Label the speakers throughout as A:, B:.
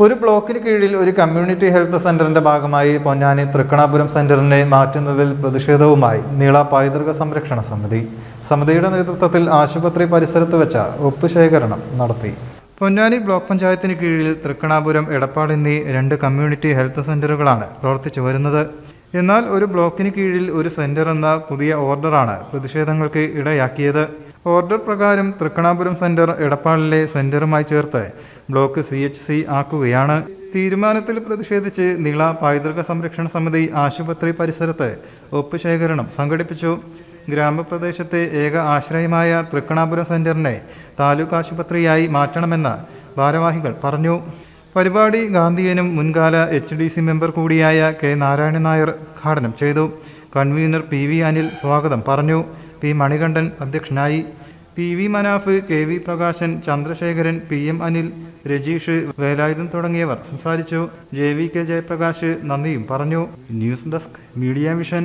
A: ഒരു ബ്ലോക്കിന് കീഴിൽ ഒരു കമ്മ്യൂണിറ്റി ഹെൽത്ത് സെന്ററിന്റെ ഭാഗമായി പൊന്നാനി തൃക്കണാപുരം സെന്ററിനെ മാറ്റുന്നതിൽ പ്രതിഷേധവുമായി നീള പൈതൃക സംരക്ഷണ സമിതി. സമിതിയുടെ നേതൃത്വത്തിൽ ആശുപത്രി പരിസരത്ത് വെച്ച ഒപ്പ് ശേഖരണം നടത്തി. പൊന്നാനി ബ്ലോക്ക് പഞ്ചായത്തിന് കീഴിൽ തൃക്കണാപുരം എടപ്പാൾ എന്നീ രണ്ട് കമ്മ്യൂണിറ്റി ഹെൽത്ത് സെന്ററുകളാണ് പ്രവർത്തിച്ചു വരുന്നത്. എന്നാൽ ഒരു ബ്ലോക്കിന് കീഴിൽ ഒരു സെന്റർ എന്ന പുതിയ ഓർഡറാണ് പ്രതിഷേധങ്ങൾക്ക് ഇടയാക്കിയത്. ഓർഡർ പ്രകാരം തൃക്കണാപുരം സെന്റർ എടപ്പാളിലെ സെന്ററുമായി ചേർത്ത് ബ്ലോക്ക് സി എച്ച് സി ആക്കുകയാണ്. തീരുമാനത്തിൽ പ്രതിഷേധിച്ച് നീള പൈതൃക സംരക്ഷണ സമിതി ആശുപത്രി പരിസരത്ത് ഒപ്പ് ശേഖരണം സംഘടിപ്പിച്ചു. ഗ്രാമപ്രദേശത്തെ ഏക ആശ്രയമായ തൃക്കണാപുരം സെന്ററിനെ താലൂക്ക് ആശുപത്രിയായി മാറ്റണമെന്ന് ഭാരവാഹികൾ പറഞ്ഞു. പരിപാടി ഗാന്ധിയനും മുൻകാല എച്ച് ഡി സി മെമ്പർ കൂടിയായ കെ നാരായണൻ നായർ ഉദ്ഘാടനം ചെയ്തു. കൺവീനർ പി വി അനിൽ സ്വാഗതം പറഞ്ഞു. പി മണികണ്ഠൻ അധ്യക്ഷനായി P V Manaf K V Prakashan Chandrasekharan P M Anil Rajeesh Velayudhan തുടങ്ങിയവർ സംസാരിച്ചു. ജെ വി കെ ജയപ്രകാശ് നന്ദിയും പറഞ്ഞു. News desk media vision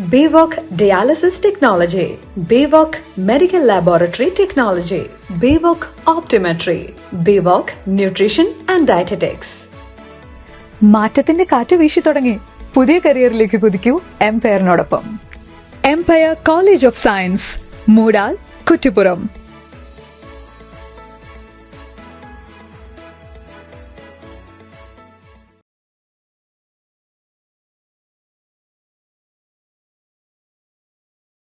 B: BVOC Dialysis Technology, BVOC Medical Laboratory Technology, BVOC Optometry, BVOC Nutrition and Dietetics.
C: മാറ്റത്തിന്റെ കാറ്റ് വീശി തുടങ്ങി പുതിയ കരിയറിലേക്ക് കുതിക്കൂ എംപയറിനോടൊപ്പം Empire College of Science Moodal Kuttippuram